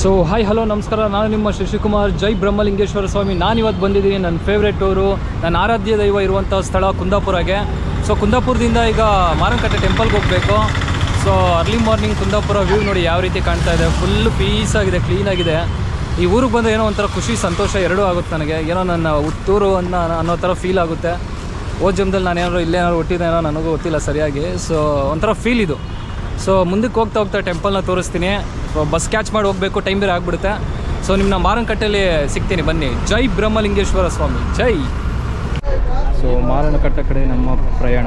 So hi hello ನಮಸ್ಕಾರ. ನಾನು ನಿಮ್ಮ ಶಶಿಕುಮಾರ್. ಜೈ ಬ್ರಹ್ಮಲಿಂಗೇಶ್ವರ ಸ್ವಾಮಿ. ನಾನು ಇವತ್ತು ಬಂದಿದ್ದೀನಿ. ನನ್ನ ಫೇವ್ರೆಟ್ ಊರು, ನನ್ನ ಆರಾಧ್ಯ ದೈವ ಇರುವಂಥ ಸ್ಥಳ ಕುಂದಾಪುರಗೆ. ಸೊ ಕುಂದಾಪುರದಿಂದ ಈಗ ಮಾರಂಕಟ್ಟೆ ಟೆಂಪಲ್ಗೆ ಹೋಗಬೇಕು. So early morning Kundapura view ನೋಡಿ ಯಾವ ರೀತಿ ಕಾಣ್ತಾ ಇದೆ. ಫುಲ್ ಪೀಸ್ ಆಗಿದೆ ಕ್ಲೀನಾಗಿದೆ ಈ ಊರಿಗೆ ಬಂದರೆ ಏನೋ ಒಂಥರ ಖುಷಿ, ಸಂತೋಷ ಎರಡೂ ಆಗುತ್ತೆ ನನಗೆ. ಏನೋ ನನ್ನ ಹುಟ್ಟೂರು ಅನ್ನೋ ಅನ್ನೋ ಥರ ಫೀಲ್ ಆಗುತ್ತೆ. ಓ ಜಮ್ದಲ್ಲಿ ನಾನು ಇಲ್ಲೇನಾದ್ರು ಹುಟ್ಟಿದ್ದೇನೋ ನನಗೂ ಗೊತ್ತಿಲ್ಲ ಸರಿಯಾಗಿ. ಸೊ ಒಂಥರ ಫೀಲ್ ಇದು. ಸೊ ಮುಂದಕ್ಕೆ ಹೋಗ್ತಾ ಹೋಗ್ತಾ ಟೆಂಪಲ್ನ ತೋರಿಸ್ತೀನಿ. ಬಸ್ ಕ್ಯಾಚ್ ಮಾಡಿ ಹೋಗಬೇಕು ಟೈಮ್ ಬೇರೆ ಆಗ್ಬಿಡುತ್ತೆ. ಸೊ ನಿಮ್ಮನ್ನ ಮಾರನಕಟ್ಟೆಯಲ್ಲಿ ಸಿಗ್ತೀನಿ, ಬನ್ನಿ. ಜೈ ಬ್ರಹ್ಮಲಿಂಗೇಶ್ವರ ಸ್ವಾಮಿ. ಜೈ. ಸೊ ಮಾರನಕಟ್ಟೆ ಕಡೆ ನಮ್ಮ ಪ್ರಯಾಣ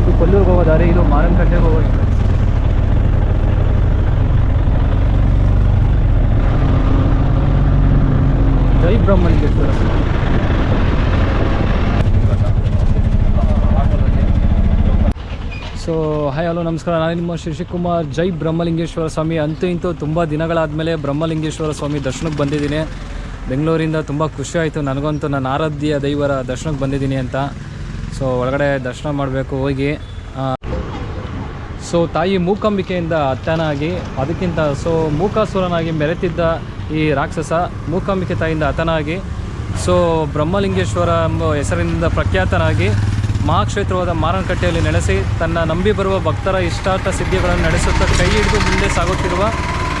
ಇದು ಕೊಲ್ಲೂರಿಗೆ ಹೋಗೋ ದಾರಿ ಇದು ಮಾರನಕಟ್ಟೆಗೆ ಹೋಗೋ Jai Brahmalingeshwara so hi hello ನಮಸ್ಕಾರ. ನಾನು ನಿಮ್ಮ ಶಶಿಕುಮಾರ್. ಜೈ ಬ್ರಹ್ಮಲಿಂಗೇಶ್ವರ ಸ್ವಾಮಿ. ಅಂತೂ ಇಂತೂ ತುಂಬ ದಿನಗಳಾದಮೇಲೆ ಬ್ರಹ್ಮಲಿಂಗೇಶ್ವರ ಸ್ವಾಮಿ ದರ್ಶನಕ್ಕೆ ಬಂದಿದ್ದೀನಿ. ಬೆಂಗಳೂರಿಂದ ತುಂಬ ಖುಷಿ ಆಯಿತು. ನನಗಂತೂ ನಾನು ಆರಾಧ್ಯ ದೈವರ ದರ್ಶನಕ್ಕೆ ಬಂದಿದ್ದೀನಿ ಅಂತ. ಸೊ ಒಳಗಡೆ ದರ್ಶನ ಮಾಡಬೇಕು, ಹೋಗಿ. ಸೊ ತಾಯಿ ಮೂಕಾಂಬಿಕೆಯಿಂದ ಅತ್ತನಾಗಿ ಅದಕ್ಕಿಂತ ಸೊ ಮೂಕಾಸುರನಾಗಿ ಮೆರೆತಿದ್ದ ಈ ರಾಕ್ಷಸ ಮೂಕಾಂಬಿಕೆ ತಾಯಿಯಿಂದ ಹತನಾಗಿ, ಸೊ ಬ್ರಹ್ಮಲಿಂಗೇಶ್ವರ ಎಂಬ ಹೆಸರಿನಿಂದ ಪ್ರಖ್ಯಾತನಾಗಿ ಮಹಾಕ್ಷೇತ್ರವಾದ ಮಾರನಕಟ್ಟೆಯಲ್ಲಿ ನೆಲೆಸಿ ತನ್ನ ನಂಬಿ ಬರುವ ಭಕ್ತರ ಇಷ್ಟಾರ್ಥ ಸಿದ್ಧಿಗಳನ್ನು ನಡೆಸುತ್ತಾ ಕೈ ಹಿಡಿದು ಮುಂದೆ ಸಾಗುತ್ತಿರುವ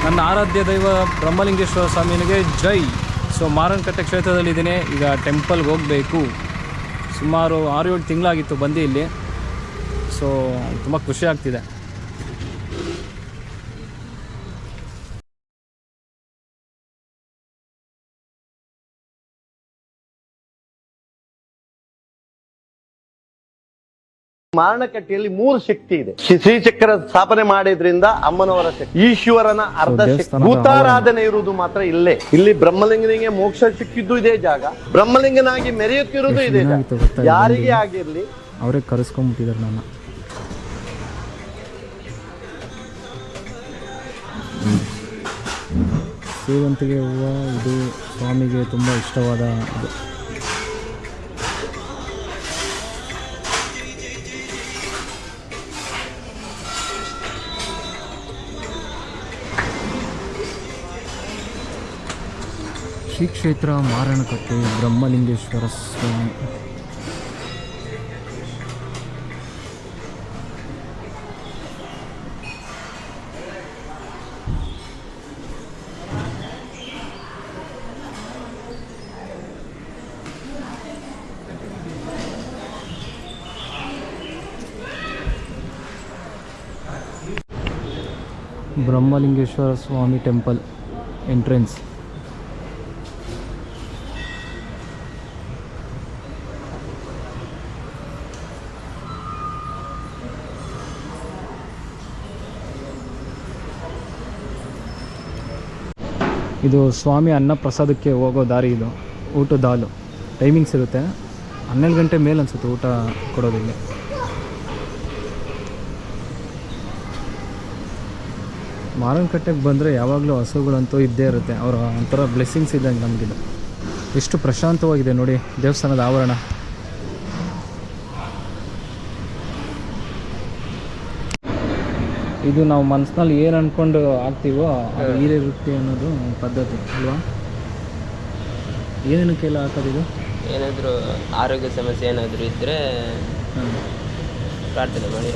ನನ್ನ ಆರಾಧ್ಯ ದೈವ ಬ್ರಹ್ಮಲಿಂಗೇಶ್ವರ ಸ್ವಾಮಿನಿಗೆ ಜೈ. ಸೊ ಮಾರನಕಟ್ಟೆ ಕ್ಷೇತ್ರದಲ್ಲಿದ್ದೀನಿ ಈಗ ಟೆಂಪಲ್ಗೆ ಹೋಗಬೇಕು. ಸುಮಾರು ಆರು ಏಳು ತಿಂಗಳಾಗಿತ್ತು ಬಂದು ಇಲ್ಲಿ. ಸೊ ತುಂಬ ಖುಷಿ ಆಗ್ತಿದೆ. ಮಾರಣಕಟ್ಟೆಯಲ್ಲಿ ಮೂರು ಶಕ್ತಿ ಇದೆ. ಶ್ರೀ- ಶ್ರೀಚಕ್ರ ಸ್ಥಾಪನೆ ಮಾಡಿದ್ರಿಂದ ಅಮ್ಮನವರ ಶಕ್ತಿ. ಈಶ್ವರನ ಅರ್ಧ ಶಕ್ತಿ. ಭೂತಾರಾಧನೆ ಇರುವುದು ಮಾತ್ರ ಇಲ್ಲೇ. ಇಲ್ಲಿ ಬ್ರಹ್ಮಲಿಂಗನಿಗೆ ಮೋಕ್ಷ ಸಿಕ್ಕಿದ್ದು ಇದೇ ಜಾಗ. ಬ್ರಹ್ಮಲಿಂಗನಾಗಿ ಮೆರೆಯುತ್ತಿರುವುದು ಇದೇ ಜಾಗ. ಯಾರಿಗೆ ಆಗಿರ್ಲಿ. ಅವರೇ ಕರೆಸ್ಕೊಂಡ್ಬಿಟ್ಟಿದ್ದಾರೆ ನನ್ನ. ಸೇವಂತಿಗೆ ಹೂವು ಇದು ಸ್ವಾಮಿಗೆ ತುಂಬ ಇಷ್ಟವಾದ ಶ್ರೀ ಕ್ಷೇತ್ರ ಮಾರಣಕಟ್ಟೆ ಬ್ರಹ್ಮಲಿಂಗೇಶ್ವರ ಸ್ವಾಮಿ ಬ್ರಹ್ಮಲಿಂಗೇಶ್ವರ ಸ್ವಾಮಿ ಟೆಂಪಲ್ ಎಂಟ್ರೆನ್ಸ್ ಇದು ಸ್ವಾಮಿ ಅನ್ನ ಪ್ರಸಾದಕ್ಕೆ ಹೋಗೋ ದಾರಿ ಇದು. ಊಟದ ಹಾಲು. ಟೈಮಿಂಗ್ಸ್ ಇರುತ್ತೆ. ಹನ್ನೆರಡು ಗಂಟೆ ಮೇಲೆ ಅನ್ಸುತ್ತೆ ಊಟ ಕೊಡೋದಿಲ್ಲಿ ಮಾರನಕಟ್ಟೆಗೆ ಬಂದರೆ ಯಾವಾಗಲೂ ಹಸುಗಳಂತೂ ಇದ್ದೇ ಇರುತ್ತೆ. ಅವರ ಒಂಥರ ಬ್ಲೆಸ್ಸಿಂಗ್ಸ್ ಇದ್ದಂಗೆ ನಮಗಿದು. ಎಷ್ಟು ಪ್ರಶಾಂತವಾಗಿದೆ ನೋಡಿ ದೇವಸ್ಥಾನದ ಆವರಣ. ಇದು ನಾವು ಮನಸ್ಸಿನಲ್ಲಿ ಏನು ಅಂದ್ಕೊಂಡು ಹಾಕ್ತೀವೋ ಅದು ಈರೇರುತ್ತೆ ಅನ್ನೋದು ಪದ್ಧತಿ ಅಲ್ವಾ? ಏನೇನಕ್ಕೆಲ್ಲ ಹಾಕೋದು ಇದು? ಏನಾದರೂ ಆರೋಗ್ಯ ಸಮಸ್ಯೆ ಏನಾದರೂ ಇದ್ದರೆ ಪ್ರಾರ್ಥನೆ ಮಾಡಿ.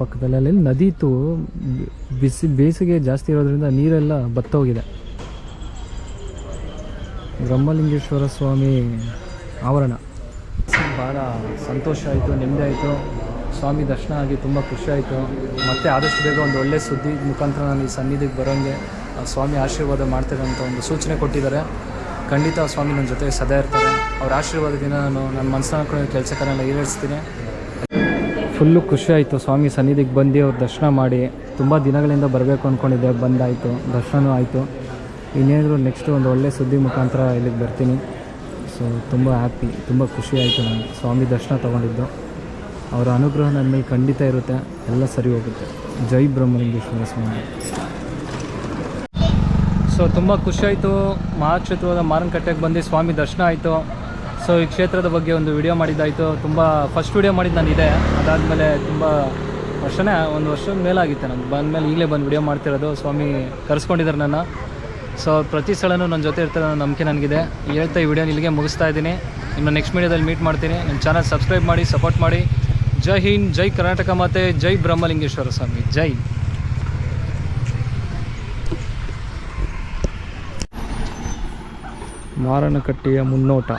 ಪಕ್ಕದಲ್ಲಿ ಅಲ್ಲಿ ನದಿ ಇತ್ತು ಬಿಸಿ ಬೇಸಿಗೆ ಜಾಸ್ತಿ ಇರೋದ್ರಿಂದ ನೀರೆಲ್ಲ ಬತ್ತೋಗಿದೆ. ಬ್ರಹ್ಮಲಿಂಗೇಶ್ವರ ಸ್ವಾಮಿ ಆವರಣ. ಭಾಳ ಸಂತೋಷ ಆಯಿತು, ನೆಮ್ಮದಿ ಆಯಿತು. ಸ್ವಾಮಿ ದರ್ಶನ ಆಗಿ ತುಂಬ ಖುಷಿಯಾಯಿತು ಮತ್ತು ಆದಷ್ಟು ಬೇಗ ಒಂದು ಒಳ್ಳೆಯ ಸುದ್ದಿ ಮುಖಾಂತರ ನಾನು ಈ ಸನ್ನಿಧಿಗೆ ಬರೋಂಗೆ ಸ್ವಾಮಿ ಆಶೀರ್ವಾದ ಮಾಡ್ತೇನೆ ಅಂತ ಒಂದು ಸೂಚನೆ ಕೊಟ್ಟಿದ್ದಾರೆ. ಖಂಡಿತ ಸ್ವಾಮಿ ನನ್ನ ಜೊತೆ ಸದಾ ಇರ್ತಾರೆ. ಅವ್ರ ಆಶೀರ್ವಾದದಿಂದ ನಾನು ನನ್ನ ಮನಸ್ಸನ್ನ ಹಾಕೊಂಡು ಕೆಲಸಕ್ಕನ್ನೆಲ್ಲ ಈಡೇರಿಸ್ತೀನಿ. ಫುಲ್ಲು ಖುಷಿ ಆಯಿತು ಸ್ವಾಮಿ ಸನ್ನಿಧಿಗೆ ಬಂದು ಅವ್ರ ದರ್ಶನ ಮಾಡಿ. ತುಂಬ ದಿನಗಳಿಂದ ಬರಬೇಕು ಅಂದ್ಕೊಂಡಿದ್ದೆ ಬಂದಾಯಿತು ದರ್ಶನವೂ ಆಯಿತು. ಇನ್ನೇನಾದರೂ ನೆಕ್ಸ್ಟ್ ಒಂದು ಒಳ್ಳೆಯ ಸುದ್ದಿ ಮುಖಾಂತರ ಇಲ್ಲಿಗೆ ಬರ್ತೀನಿ. ಸೊ ತುಂಬ ಹ್ಯಾಪಿ ತುಂಬ ಖುಷಿ ಆಯಿತು ನಾನು ಸ್ವಾಮಿ ದರ್ಶನ ತೊಗೊಂಡಿದ್ದು. ಅವರ ಅನುಗ್ರಹ ನನ್ನ ಮೇಲೆ ಖಂಡಿತ ಇರುತ್ತೆ. ಎಲ್ಲ ಸರಿ ಹೋಗುತ್ತೆ. ಜೈ ಬ್ರಹ್ಮಲಿಂಗೇಶ್ವರ ಸ್ವಾಮಿ. ಸೊ ತುಂಬ ಖುಷಿ ಆಯಿತು. ಮಹಾಕ್ಷೇತ್ರದ ಮಾರನಕಟ್ಟೆಗೆ ಬಂದು ಸ್ವಾಮಿ ದರ್ಶನ ಆಯಿತು. ಸೊ ಈ ಕ್ಷೇತ್ರದ ಬಗ್ಗೆ ಒಂದು ವಿಡಿಯೋ ಮಾಡಿದ್ದಾಯಿತು. ತುಂಬ ಫಸ್ಟ್ ವಿಡಿಯೋ ಮಾಡಿದ್ದು ನಾನು ಇದೆ ಅದಾದಮೇಲೆ ತುಂಬ ವರ್ಷನೇ, ಒಂದು ವರ್ಷದ ಮೇಲಾಗಿತ್ತು ನಾನು ಬಂದಮೇಲೆ ಈಗಲೇ ಬಂದು ವಿಡಿಯೋ ಮಾಡ್ತಿರೋದು. ಸ್ವಾಮಿ ಕರೆಸ್ಕೊಂಡಿದ್ದಾರೆ ನನ್ನ. ಸೊ ಪ್ರತಿ ಸಲನೂ ನನ್ನ ಜೊತೆ ಇರ್ತಾರೆ ಅನ್ನೋ ನಂಬಿಕೆ ನನಗಿದೆ. ಹೇಳ್ತಾ ಈ ವಿಡಿಯೋ ಇಲ್ಲಿಗೆ ಮುಗಿಸ್ತಾ ಇದ್ದೀನಿ. ನಿಮ್ಮ ನೆಕ್ಸ್ಟ್ ಮೀಡಿಯೋದಲ್ಲಿ ಮೀಟ್ ಮಾಡ್ತೀನಿ. ನಿಮ್ಮ ಚಾನಲ್ ಸಬ್ಸ್ಕ್ರೈಬ್ ಮಾಡಿ ಸಪೋರ್ಟ್ ಮಾಡಿ. ಜೈ ಹಿಂದ್, ಜೈ ಕರ್ನಾಟಕ ಮಾತೆ, ಜೈ ಬ್ರಹ್ಮಲಿಂಗೇಶ್ವರ ಸ್ವಾಮಿ. ಜೈ. ಮಾರನಕಟ್ಟೆಯ ಮುನ್ನೋಟ.